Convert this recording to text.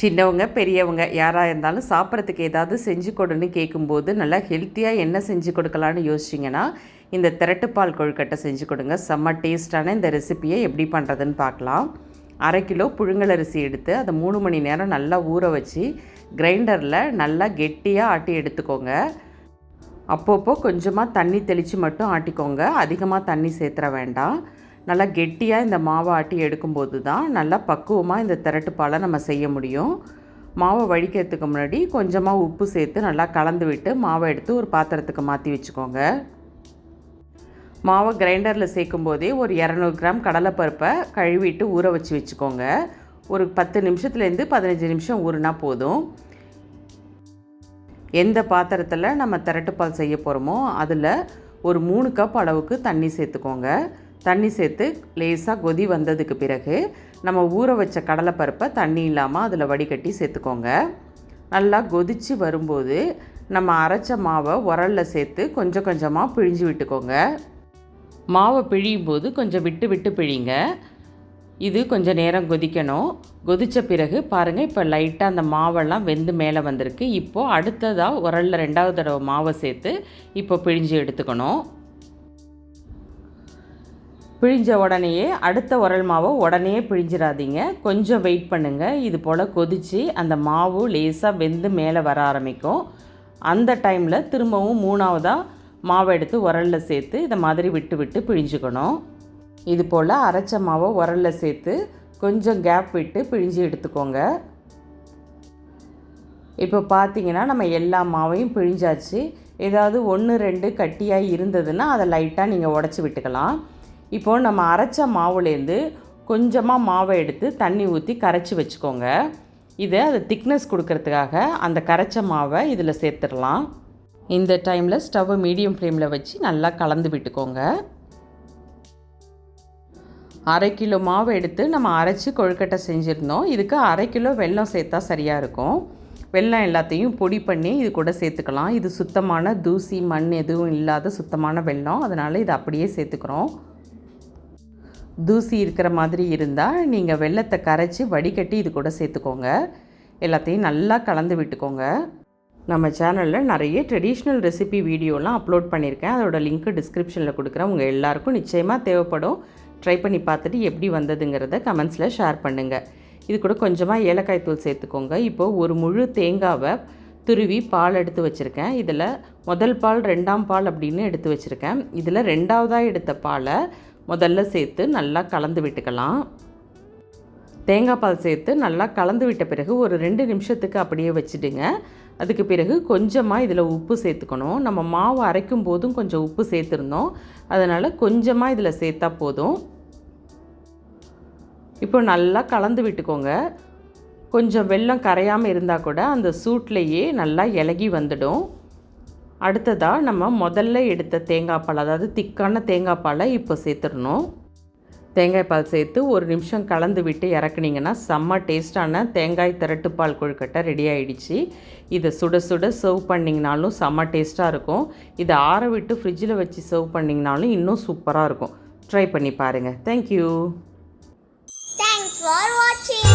சின்னவங்க பெரியவங்க யாராக இருந்தாலும் சாப்பிட்றதுக்கு ஏதாவது செஞ்சு கொடுன்னு கேட்கும்போது நல்லா ஹெல்த்தியாக என்ன செஞ்சு கொடுக்கலான்னு யோசிச்சிங்கன்னா இந்த திரட்டுப்பால் கொழுக்கட்டை செஞ்சு கொடுங்க. செம்ம டேஸ்ட்டான இந்த ரெசிப்பியை எப்படி பண்ணுறதுன்னு பார்க்கலாம். அரை கிலோ புழுங்கலரிசி எடுத்து அதை மூணு மணி நேரம் நல்லா ஊற வச்சு கிரைண்டரில் நல்லா கெட்டியாக ஆட்டி எடுத்துக்கோங்க. அப்பப்போ கொஞ்சமாக தண்ணி தெளித்து மட்டும் ஆட்டிக்கோங்க. அதிகமாக தண்ணி சேர்த்துற வேண்டாம். நல்லா கெட்டியாக இந்த மாவை ஆட்டி எடுக்கும்போது தான் நல்லா பக்குவமாக இந்த திரட்டுப்பாலை நம்ம செய்ய முடியும். மாவை வடிக்கிறதுக்கு முன்னாடி கொஞ்சமாக உப்பு சேர்த்து நல்லா கலந்து விட்டு மாவை எடுத்து ஒரு பாத்திரத்துக்கு மாற்றி வச்சுக்கோங்க. மாவை கிரைண்டரில் சேர்க்கும் போதே ஒரு இரநூறு கிராம் கடலைப்பருப்பை கழுவிட்டு ஊற வச்சு வச்சுக்கோங்க. ஒரு பத்து நிமிஷத்துலேருந்து பதினஞ்சு நிமிஷம் ஊறுனா போதும். எந்த பாத்திரத்தில் நம்ம திரட்டுப்பால் செய்ய போகிறோமோ அதில் ஒரு மூணு கப் அளவுக்கு தண்ணி சேர்த்துக்கோங்க. தண்ணி சேர்த்து லேசாக கொதி வந்ததுக்கு பிறகு நம்ம ஊற வச்ச கடலைப்பருப்பை தண்ணி இல்லாமல் அதில் வடிகட்டி சேர்த்துக்கோங்க. நல்லா கொதித்து வரும்போது நம்ம அரைச்ச மாவை உரலில் சேர்த்து கொஞ்சம் கொஞ்சமாக பிழிஞ்சு விட்டுக்கோங்க. மாவை பிழியும் போது கொஞ்சம் விட்டு விட்டு பிழிங்க. இது கொஞ்சம் நேரம் கொதிக்கணும். கொதித்த பிறகு பாருங்கள் இப்போ லைட்டாக அந்த மாவெல்லாம் வெந்து மேலே வந்திருக்கு. இப்போது அடுத்ததாக உரலில் ரெண்டாவது தடவை மாவை சேர்த்து இப்போ பிழிஞ்சு எடுத்துக்கணும். பிழிஞ்ச உடனேயே அடுத்த உரல் மாவை உடனே பிழிஞ்சிடாதீங்க. கொஞ்சம் வெயிட் பண்ணுங்கள் இது போல் கொதித்து அந்த மாவு லேசாக வெந்து மேலே வர ஆரம்பிக்கும். அந்த டைமில் திரும்பவும் மூணாவதாக மாவை எடுத்து உரலில் சேர்த்து இதை மாதிரி விட்டு விட்டு பிழிஞ்சுக்கணும். இது போல் அரைச்ச மாவை உரலில் சேர்த்து கொஞ்சம் கேப் விட்டு பிழிஞ்சு எடுத்துக்கோங்க. இப்போ பார்த்தீங்கன்னா நம்ம எல்லா மாவையும் பிழிஞ்சாச்சு. ஏதாவது ஒன்று ரெண்டு கட்டியாக இருந்ததுன்னா அதை லைட்டாக நீங்கள் உடச்சி விட்டுக்கலாம். இப்போது நம்ம அரைச்ச மாவுலேருந்து கொஞ்சமாக மாவை எடுத்து தண்ணி ஊற்றி கரைச்சி வச்சுக்கோங்க. இதை அது திக்னஸ் கொடுக்கறதுக்காக அந்த கரைச்ச மாவை இதில் சேர்த்துடலாம். இந்த டைமில் ஸ்டவ்வை மீடியம் ஃப்ளேமில் வச்சு நல்லா கலந்து விட்டுக்கோங்க. அரை கிலோ மாவு எடுத்து நம்ம அரைச்சி கொழுக்கட்டை செஞ்சுருந்தோம். இதுக்கு அரை கிலோ வெல்லம் சேர்த்தா சரியாக இருக்கும். வெல்லம் எல்லாத்தையும் பொடி பண்ணி இது கூட சேர்த்துக்கலாம். இது சுத்தமான தூசி மண் எதுவும் இல்லாத சுத்தமான வெல்லம். அதனால் இதை அப்படியே சேர்த்துக்கிறோம். தூசி இருக்கிற மாதிரி இருந்தால் நீங்கள் வெள்ளத்தை கரைச்சி வடிகட்டி இது கூட சேர்த்துக்கோங்க. எல்லாத்தையும் நல்லா கலந்து விட்டுக்கோங்க. நம்ம சேனலில் நிறைய ட்ரெடிஷ்னல் ரெசிபி வீடியோலாம் அப்லோட் பண்ணியிருக்கேன். அதோட லிங்க்கு டிஸ்கிரிப்ஷனில் கொடுக்குறேன். உங்கள் எல்லாருக்கும் நிச்சயமாக தேவைப்படும். ட்ரை பண்ணி பார்த்துட்டு எப்படி வந்ததுங்கிறத கமெண்ட்ஸில் ஷேர் பண்ணுங்கள் இது கூட கொஞ்சமாக ஏலக்காய் தூள் சேர்த்துக்கோங்க. இப்போது ஒரு முழு தேங்காவை துருவி பால் எடுத்து வச்சுருக்கேன். இதில் முதல் பால் ரெண்டாம் பால் அப்படின்னு எடுத்து வச்சுருக்கேன். இதில் ரெண்டாவதாக எடுத்த பாலை முதல்ல சேர்த்து நல்லா கலந்து விட்டுக்கலாம். தேங்காய் பால் சேர்த்து நல்லா கலந்து விட்ட பிறகு ஒரு ரெண்டு நிமிஷத்துக்கு அப்படியே வச்சுடுங்க. அதுக்கு பிறகு கொஞ்சமாக இதில் உப்பு சேர்த்துக்கணும். நம்ம மாவு அரைக்கும் போதும் கொஞ்சம் உப்பு சேர்த்துருந்தோம். அதனால் கொஞ்சமாக இதில் சேர்த்தா போதும். இப்போ நல்லா கலந்து விட்டுக்கோங்க. கொஞ்சம் வெல்லம் கரையாமல் இருந்தால் கூட அந்த சூட்லேயே நல்லா இலகி வந்துடும். அடுத்ததாக நம்ம முதல்ல எடுத்த தேங்காய் பால் அதாவது திக்கான தேங்காய் பாலை இப்போ சேர்த்துடணும். தேங்காய் பால் சேர்த்து ஒரு நிமிஷம் கலந்து விட்டு இறக்குனீங்கன்னா செம்ம டேஸ்டான தேங்காய் திரட்டுப்பால் கொழுக்கட்டை ரெடி ஆகிடுச்சு இதை சுட சுட சர்வ் பண்ணிங்கனாலும் செம்ம டேஸ்ட்டாக இருக்கும். இதை ஆற விட்டு ஃப்ரிட்ஜில் வச்சு சர்வ் பண்ணிங்கனாலும் இன்னும் சூப்பராக இருக்கும். ட்ரை பண்ணி பாருங்கள் தேங்க்யூ தேங்க்ஸ் ஃபார் வாட்சிங்